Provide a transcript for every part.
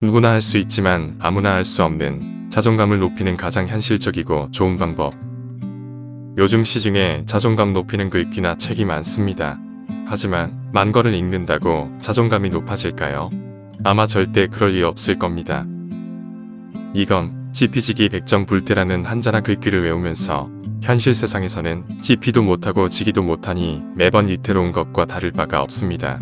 누구나 할 수 있지만 아무나 할 수 없는 자존감을 높이는 가장 현실적이고 좋은 방법. 요즘 시중에 자존감 높이는 글귀나 책이 많습니다. 하지만 만 권을 읽는다고 자존감이 높아질까요? 아마 절대 그럴 리 없을 겁니다. 이건 지피지기 백정 불태라는 한자나 글귀를 외우면서 현실 세상에서는 지피도 못하고 지기도 못하니 매번 위태로운 것과 다를 바가 없습니다.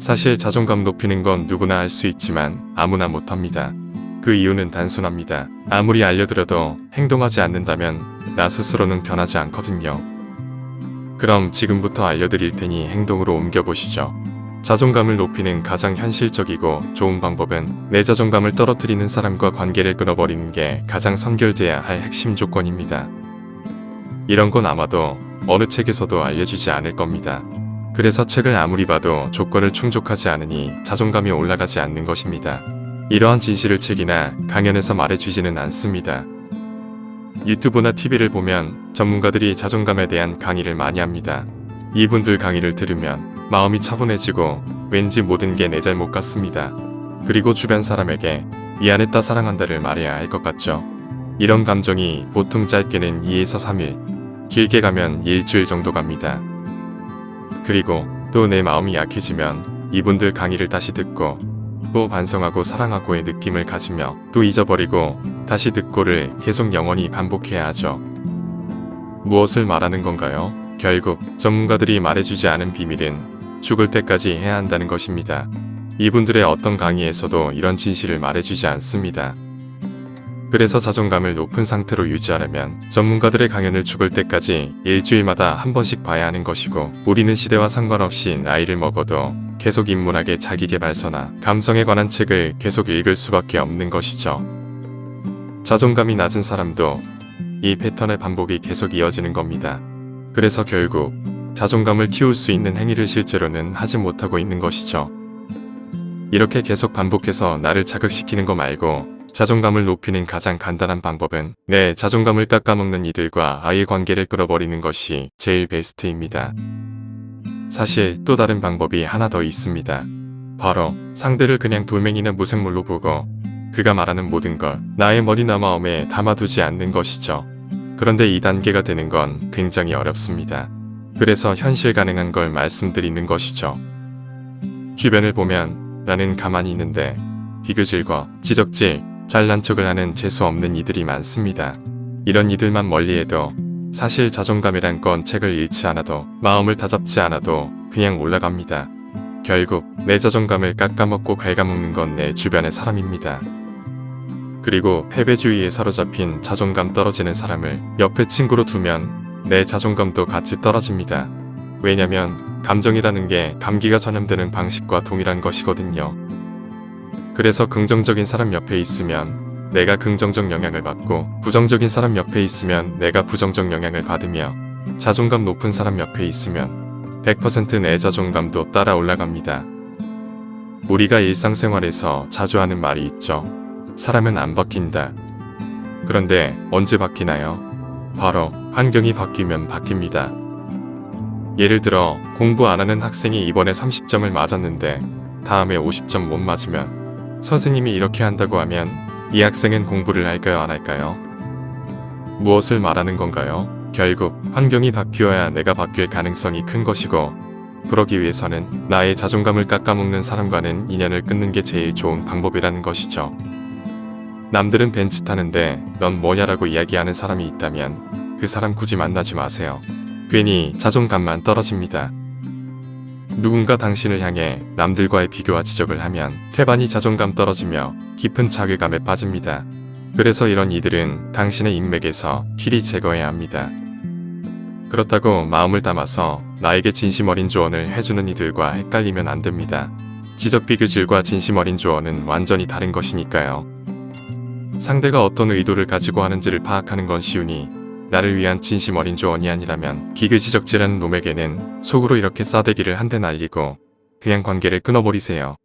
사실 자존감 높이는 건 누구나 할수 있지만 아무나 못합니다. 그 이유는 단순합니다. 아무리 알려드려도 행동하지 않는다면 나 스스로는 변하지 않거든요. 그럼 지금부터 알려드릴 테니 행동으로 옮겨보시죠. 자존감을 높이는 가장 현실적이고 좋은 방법은 내 자존감을 떨어뜨리는 사람과 관계를 끊어버리는 게 가장 선결돼야 할 핵심 조건입니다. 이런 건 아마도 어느 책에서도 알려주지 않을 겁니다. 그래서 책을 아무리 봐도 조건을 충족하지 않으니 자존감이 올라가지 않는 것입니다. 이러한 진실을 책이나 강연에서 말해주지는 않습니다. 유튜브나 TV를 보면 전문가들이 자존감에 대한 강의를 많이 합니다. 이분들 강의를 들으면 마음이 차분해지고 왠지 모든 게 내 잘못 같습니다. 그리고 주변 사람에게 미안했다 사랑한다를 말해야 할 것 같죠. 이런 감정이 보통 짧게는 2에서 3일, 길게 가면 일주일 정도 갑니다. 그리고 또 내 마음이 약해지면 이분들 강의를 다시 듣고 또 반성하고 사랑하고의 느낌을 가지며 또 잊어버리고 다시 듣고를 계속 영원히 반복해야 하죠. 무엇을 말하는 건가요? 결국 전문가들이 말해주지 않은 비밀은 죽을 때까지 해야 한다는 것입니다. 이분들의 어떤 강의에서도 이런 진실을 말해주지 않습니다. 그래서 자존감을 높은 상태로 유지하려면 전문가들의 강연을 죽을 때까지 일주일마다 한 번씩 봐야 하는 것이고 우리는 시대와 상관없이 나이를 먹어도 계속 인문학의 자기개발서나 감성에 관한 책을 계속 읽을 수밖에 없는 것이죠. 자존감이 낮은 사람도 이 패턴의 반복이 계속 이어지는 겁니다. 그래서 결국 자존감을 키울 수 있는 행위를 실제로는 하지 못하고 있는 것이죠. 이렇게 계속 반복해서 나를 자극시키는 거 말고 자존감을 높이는 가장 간단한 방법은 내 자존감을 깎아먹는 이들과 아예 관계를 끌어버리는 것이 제일 베스트입니다. 사실 또 다른 방법이 하나 더 있습니다. 바로 상대를 그냥 돌멩이나 무생물로 보고 그가 말하는 모든 걸 나의 머리나 마음에 담아두지 않는 것이죠. 그런데 이 단계가 되는 건 굉장히 어렵습니다. 그래서 현실 가능한 걸 말씀드리는 것이죠. 주변을 보면 나는 가만히 있는데 비교질과 지적질, 잘난 척을 하는 재수 없는 이들이 많습니다. 이런 이들만 멀리해도 사실 자존감이란 건 책을 읽지 않아도 마음을 다잡지 않아도 그냥 올라갑니다. 결국 내 자존감을 깎아먹고 갉아먹는 건 내 주변의 사람입니다. 그리고 패배주의에 사로잡힌 자존감 떨어지는 사람을 옆에 친구로 두면 내 자존감도 같이 떨어집니다. 왜냐면 감정이라는 게 감기가 전염되는 방식과 동일한 것이거든요. 그래서 긍정적인 사람 옆에 있으면 내가 긍정적 영향을 받고 부정적인 사람 옆에 있으면 내가 부정적 영향을 받으며 자존감 높은 사람 옆에 있으면 100%내 자존감도 따라 올라갑니다. 우리가 일상생활에서 자주 하는 말이 있죠. 사람은 안 바뀐다. 그런데 언제 바뀌나요? 바로 환경이 바뀌면 바뀝니다. 예를 들어 공부 안 하는 학생이 이번에 30점을 맞았는데 다음에 50점 못 맞으면 선생님이 이렇게 한다고 하면 이 학생은 공부를 할까요 안 할까요? 무엇을 말하는 건가요? 결국 환경이 바뀌어야 내가 바뀔 가능성이 큰 것이고 그러기 위해서는 나의 자존감을 깎아먹는 사람과는 인연을 끊는 게 제일 좋은 방법이라는 것이죠. 남들은 벤츠 타는데 넌 뭐냐라고 이야기하는 사람이 있다면 그 사람 굳이 만나지 마세요. 괜히 자존감만 떨어집니다. 누군가 당신을 향해 남들과의 비교와 지적을 하면 태반이 자존감 떨어지며 깊은 자괴감에 빠집니다. 그래서 이런 이들은 당신의 인맥에서 필히 제거해야 합니다. 그렇다고 마음을 담아서 나에게 진심 어린 조언을 해주는 이들과 헷갈리면 안 됩니다. 지적 비교질과 진심 어린 조언은 완전히 다른 것이니까요. 상대가 어떤 의도를 가지고 하는지를 파악하는 건 쉬우니 나를 위한 진심 어린 조언이 아니라면 비교지적질하는 놈에게는 속으로 이렇게 싸대기를 한 대 날리고 그냥 관계를 끊어버리세요.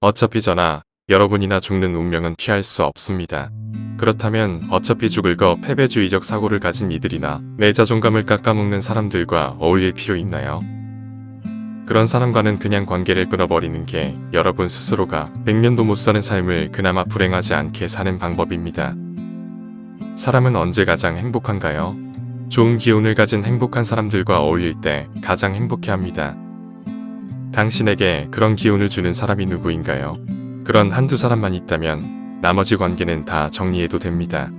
어차피 저나 여러분이나 죽는 운명은 피할 수 없습니다. 그렇다면 어차피 죽을 거 패배주의적 사고를 가진 이들이나 내 자존감을 깎아먹는 사람들과 어울릴 필요 있나요? 그런 사람과는 그냥 관계를 끊어버리는 게 여러분 스스로가 백년도 못 사는 삶을 그나마 불행하지 않게 사는 방법입니다. 사람은 언제 가장 행복한가요? 좋은 기운을 가진 행복한 사람들과 어울릴 때 가장 행복해 합니다. 당신에게 그런 기운을 주는 사람이 누구인가요? 그런 한두 사람만 있다면 나머지 관계는 다 정리해도 됩니다.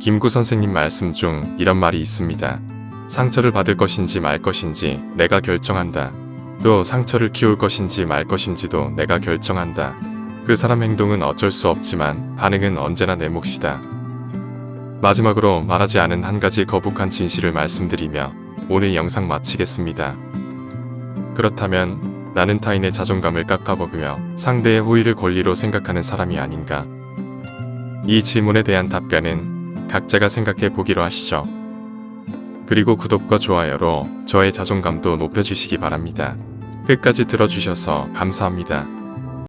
김구 선생님 말씀 중 이런 말이 있습니다. 상처를 받을 것인지 말 것인지 내가 결정한다. 또 상처를 키울 것인지 말 것인지도 내가 결정한다. 그 사람 행동은 어쩔 수 없지만 반응은 언제나 내 몫이다. 마지막으로 말하지 않은 한 가지 거북한 진실을 말씀드리며 오늘 영상 마치겠습니다. 그렇다면 나는 타인의 자존감을 깎아먹으며 상대의 호의를 권리로 생각하는 사람이 아닌가? 이 질문에 대한 답변은 각자가 생각해 보기로 하시죠. 그리고 구독과 좋아요로 저의 자존감도 높여주시기 바랍니다. 끝까지 들어주셔서 감사합니다.